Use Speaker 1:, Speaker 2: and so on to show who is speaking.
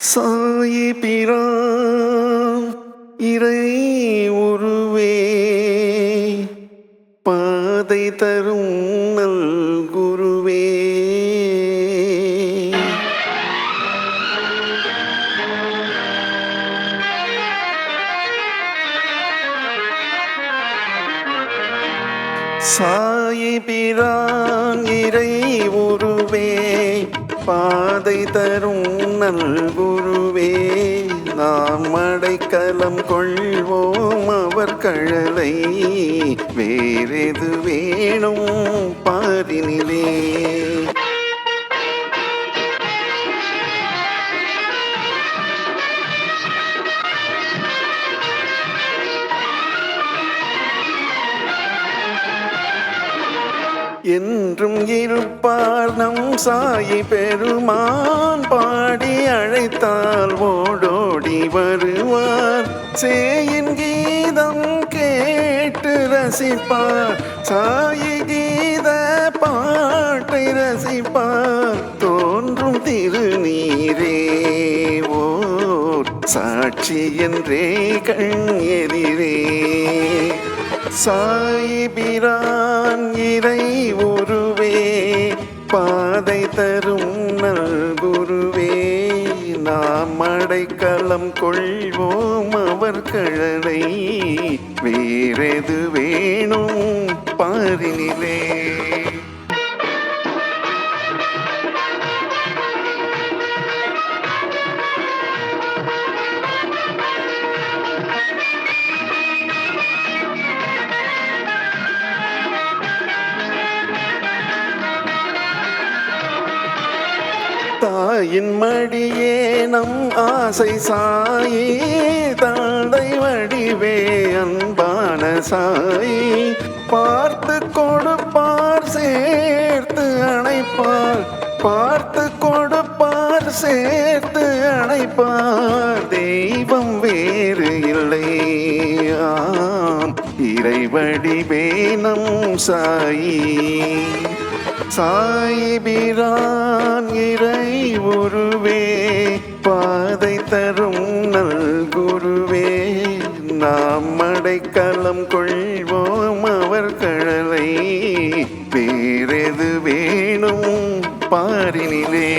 Speaker 1: சாயி பிரான் இறை உருவே பாதை தரும் சாயிபிரான் இறை உருவே பாதை தரும் நல்குருவே. நாம் அடைக்கலம் கொள்வோம் அவர் கழலை வேறெது வேணும் பாரினிலே. என்றும் இருப்பார் நம் சாயி பெருமான். பாடி அழைத்தால் ஓடோடி வருவார். சேயின் கீதம் கேட்டு ரசிப்பார். சாயி கீத பாட்டை ரசிப்பார். தோன்றும் திருநீரே ஓர். சாட்சி என்றே கண் எதிரே. சாயிபிரான் தரும் நல்குருவே நாம் அடைக்கலம் கொள்வோம் அவர் கழலை. வேறெது வேணும் பாரினிலே? தாயின் மடியே நம் ஆசை சாயி தந்தை வடிவே அன்பான சாயி. பார்த்து கொடுப்பார் சேர்த்து அணைப்பார். பார்த்து கொடுப்பார் சேர்த்து அணைப்பார். தெய்வம் வேறு இல்லை. ஆம் இறைவடிவே நம் சாயி. சாயி பிரான் இறை உருவே பாதை தரும் நல்குருவே. நாம் அடைக்கலம் கொள்வோம் அவர் கழலை வேறெது வேணும் பாரினிலே?